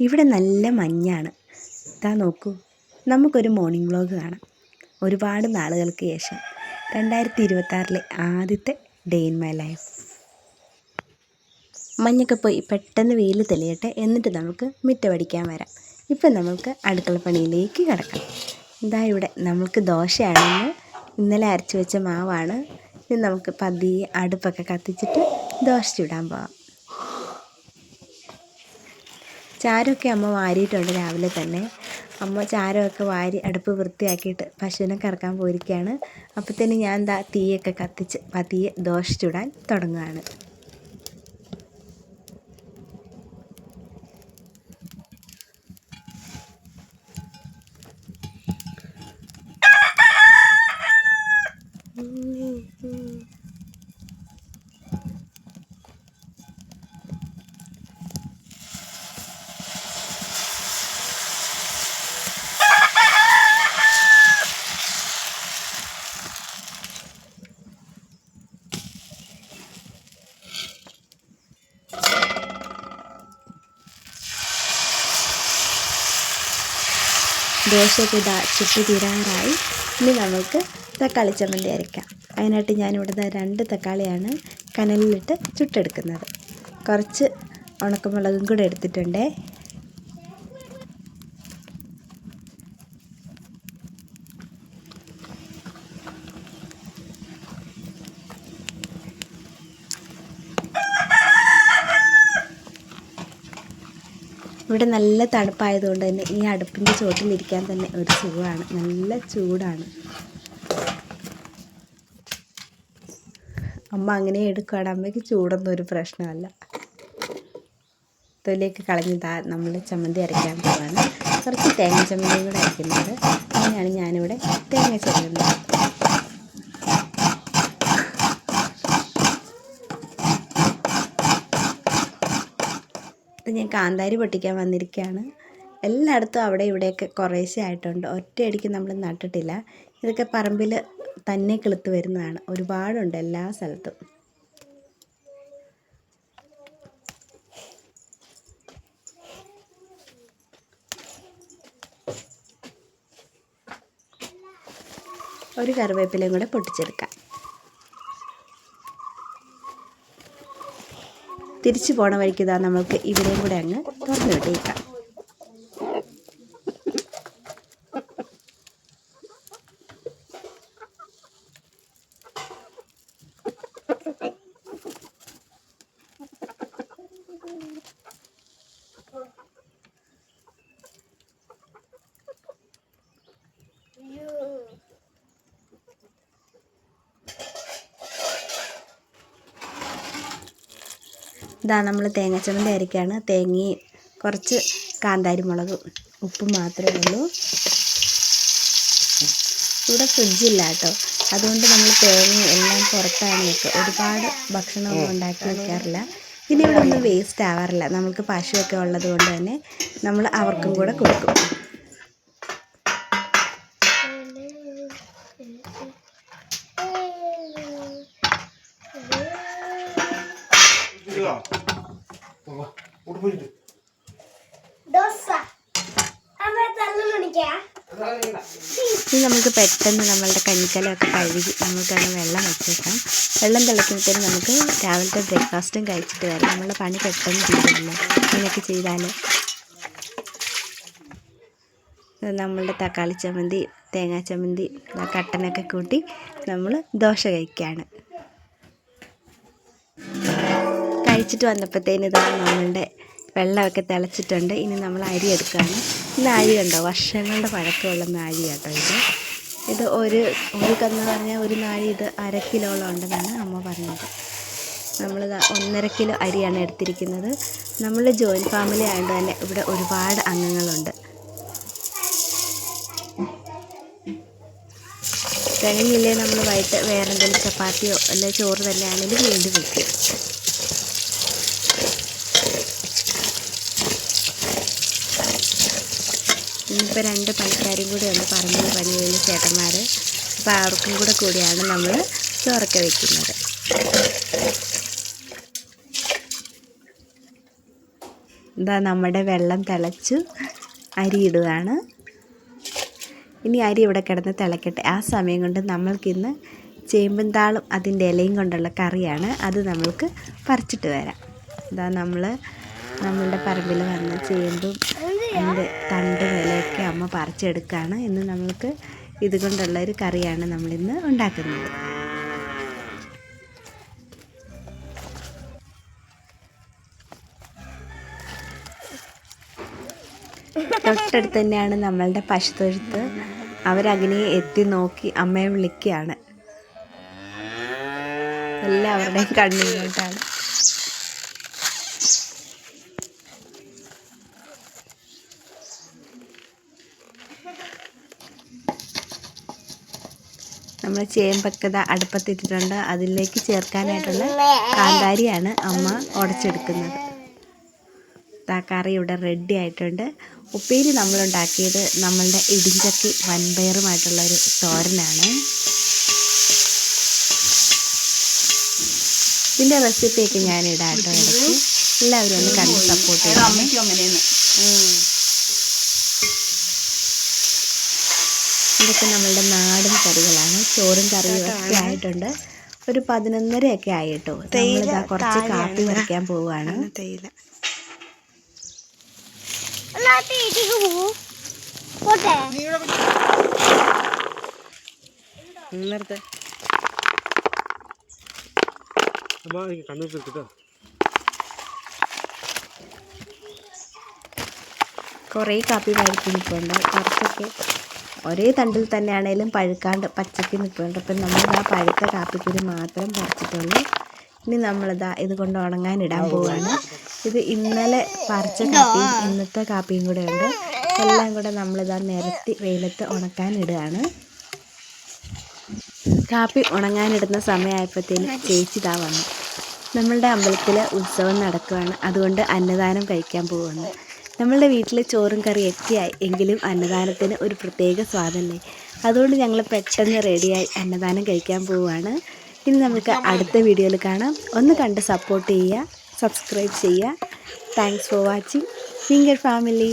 ഇവിടെ നല്ല മഞ്ഞാണ്. ഇതാ നോക്കൂ നമുക്കൊരു മോർണിംഗ് വ്ലോഗ് കാണാം. ഒരുപാട് നാളുകൾക്ക് ശേഷം രണ്ടായിരത്തി ഇരുപത്താറിലെ ആദ്യത്തെ ഡേ ഇൻ മൈ ലൈഫ് മഞ്ഞൊക്കെ പോയി പെട്ടെന്ന് വെയിൽ തെളിയട്ടെ എന്നിട്ട് നമുക്ക് മുറ്റമടിക്കാൻ വരാം. ഇപ്പം നമുക്ക് അടുക്കള പണിയിലേക്ക് കിടക്കാം. ഇതാ ഇവിടെ നമുക്ക് ദോശയാണെന്ന് ഇന്നലെ അരച്ചു വെച്ച മാവാണ്. ഇനി നമുക്ക് പതിയെ അടുപ്പൊക്കെ കത്തിച്ചിട്ട് ദോശ ചുടാൻ പോവാം. ചാരമൊക്കെ അമ്മ വാരിയിട്ടുണ്ട് രാവിലെ തന്നെ. അമ്മ ചാരമൊക്കെ വാരി അടുപ്പ് വൃത്തിയാക്കിയിട്ട് പശുവിനെ കറക്കാൻ പോയിരിക്കുകയാണ്. അപ്പോഴത്തേന് ഞാൻ ദാ തീയൊക്കെ കത്തിച്ച് പതിയെ ദോശ ചുടാൻ തുടങ്ങുകയാണ് ദോശയൊക്കെ ഇതാ ചുട്ട് തീരാറായി. ഇനി നമുക്ക് തക്കാളി ചമ്മന്തി അരയ്ക്കാം അതിനായിട്ട് ഞാനിവിടെ രണ്ട് തക്കാളിയാണ് കനലിലിട്ട് ചുട്ടെടുക്കുന്നത്. കുറച്ച് ഉണക്കമുളകും കൂടെ എടുത്തിട്ടുണ്ടേ. ഇവിടെ നല്ല തണുപ്പായതുകൊണ്ട് തന്നെ ഈ അടുപ്പിന്റെ ചുവട്ടിലിരിക്കാൻ തന്നെ ഒരു സുഖമാണ്. നല്ല ചൂടാണ്. അമ്മ അങ്ങനെ എടുക്കുകയാണ് അമ്മയ്ക്ക് ചൂടൊന്നും ഒരു പ്രശ്നമല്ല. തൊലിയൊക്കെ കളഞ്ഞതാ നമ്മൾ ചമ്മന്തി അരയ്ക്കാൻ പോവാണ്. കുറച്ച് തേങ്ങ ചമ്മന്തി കൂടെ അരയ്ക്കുന്നുണ്ട്. അങ്ങനെയാണ് ഞാനിവിടെ തേങ്ങ ചേർക്കുന്നത് ഇത് ഞാൻ കാന്താരി പൊട്ടിക്കാൻ വന്നിരിക്കുകയാണ് എല്ലായിടത്തും അവിടെ ഇവിടെയൊക്കെ കുറേശ്ശെ ആയിട്ടുണ്ട്. ഒറ്റയടിക്ക് നമ്മൾ നട്ടിട്ടില്ല. ഇതൊക്കെ പറമ്പിൽ തന്നെ കിളുത്ത് വരുന്നതാണ്. ഒരുപാടുണ്ട് എല്ലാ സ്ഥലത്തും. ഒരു കറിവേപ്പിലയും കൂടെ പൊട്ടിച്ചെടുക്കാം. തിരിച്ചു പോണ വഴിക്ക് ഇതാ നമ്മൾക്ക് ഇവിടെയും കൂടെ അങ്ങ് തുറന്നു വിട്ടേക്കാം. ഇതാ നമ്മൾ തേങ്ങ ചുമന്തി അരയ്ക്കാണ് തേങ്ങയും കുറച്ച് കാന്താരി മുളകും ഉപ്പും മാത്രമേ ഉള്ളൂ. ഇവിടെ ഫ്രിഡ്ജില്ല കേട്ടോ. അതുകൊണ്ട് നമ്മൾ തേങ്ങ എല്ലാം പുറത്താണ് വെക്കുക. ഒരുപാട് ഭക്ഷണമൊന്നും ഉണ്ടാക്കി വെക്കാറില്ല. പിന്നെ ഇവിടെ ഒന്നും വേസ്റ്റ് ആവാറില്ല. നമുക്ക് പശുവൊക്കെ ഉള്ളത് കൊണ്ട് തന്നെ നമ്മൾ അവർക്കും കൂടെ കൊടുക്കും. ഇനി നമുക്ക് പെട്ടെന്ന് നമ്മളുടെ കഞ്ഞിക്കലൊക്കെ കഴുകി നമുക്കങ്ങ് വെള്ളം വെച്ചേക്കാം. വെള്ളം തിളയ്ക്കുമ്പോഴത്തേനും നമുക്ക് രാവിലത്തെ ബ്രേക്ക്ഫാസ്റ്റും കഴിച്ചിട്ട് വരാം. നമ്മളുടെ പണി പെട്ടെന്ന് തീരുന്നില്ല ഇങ്ങനെയൊക്കെ ചെയ്താൽ നമ്മളുടെ തക്കാളി ചമ്മന്തി തേങ്ങാ ചമ്മന്തി കട്ടനൊക്കെ കൂട്ടി നമ്മൾ ദോശ കഴിക്കുകയാണ് കഴിച്ചിട്ട് വന്നപ്പോഴത്തേന് ഇതാണ് നമ്മളുടെ വെള്ളമൊക്കെ തിളച്ചിട്ടുണ്ട്. ഇനി നമ്മൾ അരി എടുക്കുകയാണ് ഇന്ന് അരി ഉണ്ടോ? വർഷങ്ങളുടെ പഴക്കമുള്ള നാഴി കേട്ടോ ഇത്. ഇത് ഒരു ഒരു കന്ന് പറഞ്ഞാൽ ഒരു നാഴി ഇത് അര കിലോളം ഉണ്ടെന്നാണ് അമ്മ പറഞ്ഞത്. നമ്മൾ ഒന്നര കിലോ അരിയാണ് എടുത്തിരിക്കുന്നത്. നമ്മൾ ജോയിന്റ് ഫാമിലി ആയതുകൊണ്ട് തന്നെ ഇവിടെ ഒരുപാട് അംഗങ്ങളുണ്ട്. തികഞ്ഞില്ലേ നമ്മൾ വൈകിട്ട് വേറെന്തെങ്കിലും ചപ്പാത്തിയോ അല്ലെങ്കിൽ ചോറ് തന്നെയാണെങ്കിലും വീണ്ടും വയ്ക്കും ഇന്നിപ്പോൾ രണ്ട് പണിക്കാരും കൂടി ഉണ്ട് പറമ്പിൽ പണി ചെയ്യുന്ന ചേട്ടന്മാർ അപ്പോൾ അവർക്കും കൂടെ കൂടിയാണ് നമ്മൾ ചോറൊക്കെ വെക്കുന്നത്. ഇതാ നമ്മുടെ വെള്ളം തിളച്ചു അരി ഇടുകയാണ്. ഇനി അരി ഇവിടെ കിടന്ന് തിളക്കട്ടെ. ആ സമയം കൊണ്ട് നമ്മൾക്കിന്ന് ചേമ്പും താളും അതിന്റെ ഇലയും കൊണ്ടുള്ള കറിയാണ്. അത് നമ്മൾക്ക് പറിച്ചിട്ട് വരാം. ഇതാ നമ്മൾ നമ്മളുടെ പറമ്പിൽ വന്ന ചേമ്പും അതിന്റെ തണ്ട് വിലയൊക്കെ അമ്മ പറിച്ചെടുക്കുകയാണ് ഇന്ന് നമ്മൾക്ക് ഇതുകൊണ്ടുള്ള ഒരു കറിയാണ് നമ്മളിന്ന് ഉണ്ടാക്കുന്നത്. തൊട്ടടുത്ത് തന്നെയാണ് നമ്മളുടെ പശുത്തൊഴുത്ത്. അവരങ്ങനെ എത്തി നോക്കി അമ്മയെ വിളിക്കുകയാണ്. എല്ലാവരുടെയും കണ്ണിലോട്ടാണ് നമ്മൾ ചേമ്പൊക്കെ അടുപ്പത്തിട്ടിട്ടുണ്ട്. അതിലേക്ക് ചേർക്കാനായിട്ടുള്ള കാന്താരിയാണ് അമ്മ ഉടച്ചെടുക്കുന്നത്. താക്കാറി കറി ഇവിടെ റെഡി ആയിട്ടുണ്ട്. ഉപ്പേരി നമ്മളുണ്ടാക്കിയത് നമ്മളുടെ ഇടിഞ്ചക്കി വൻപയറുമായിട്ടുള്ള ഒരു തോരനാണ്. ഇതിന്റെ റെസിപ്പിയൊക്കെ ഞാൻ ഇടാട്ടോ കേട്ടോ ഇടയ്ക്ക്. എല്ലാവരും ഒന്ന് കണ്ട് സപ്പോർട്ട് ചെയ്യണം. ഇതൊക്കെ നമ്മളുടെ നാടൻ കറികളാണ് ചോറും കറിയും ഒക്കെ ആയിട്ടുണ്ട്. ഒരു പതിനൊന്നരയൊക്കെ ആയി ആയിട്ടോ നമ്മളിതാ കുറച്ച് കാപ്പി വരയ്ക്കാൻ പോവുകയാണ്. തേയില. നിർത്ത്. കണ്ണൂർ കേട്ടോ. കുറേ കാപ്പി നിൽപ്പുണ്ട് കുറച്ചൊക്കെ ഒരേ തണ്ടിൽ തന്നെയാണേലും പഴുക്കാണ്ട് പച്ചക്ക് നിൽക്കുന്നുണ്ട് അപ്പം നമ്മളിതാ പഴുത്ത കാപ്പിക്കുരു മാത്രം പറിച്ചിട്ടുള്ളൂ. ഇനി നമ്മളിതാ ഇത് കൊണ്ട് ഉണങ്ങാനിടാൻ പോവുകയാണ് ഇത് ഇന്നലെ പറിച്ച കാപ്പിയും ഇന്നത്തെ കാപ്പിയും കൂടെ ഉണ്ട്. എല്ലാം കൂടെ നമ്മളിതാ നിരത്തി വെയിലത്ത് ഉണക്കാനിടുകയാണ് കാപ്പി ഉണങ്ങാനിടുന്ന സമയമായപ്പോഴത്തേന് ചേച്ചി ഇതാ വന്നു. നമ്മളുടെ അമ്പലത്തിൽ ഉത്സവം നടക്കുകയാണ് അതുകൊണ്ട് അന്നദാനം കഴിക്കാൻ പോവുകയാണ് നമ്മളുടെ വീട്ടിൽ ചോറും കറിയും ആയി എങ്കിലും അന്നദാനത്തിന് ഒരു പ്രത്യേക സ്വാദല്ലേ? അതുകൊണ്ട് ഞങ്ങൾ പെട്ടെന്ന് റെഡിയായി അന്നദാനം കഴിക്കാൻ പോവുകയാണ്. ഇനി നമുക്ക് അടുത്ത വീഡിയോയിൽ കാണാം. ഒന്ന് കണ്ട് സപ്പോർട്ട് ചെയ്യുക സബ്സ്ക്രൈബ് ചെയ്യുക. Thanks for watching finger family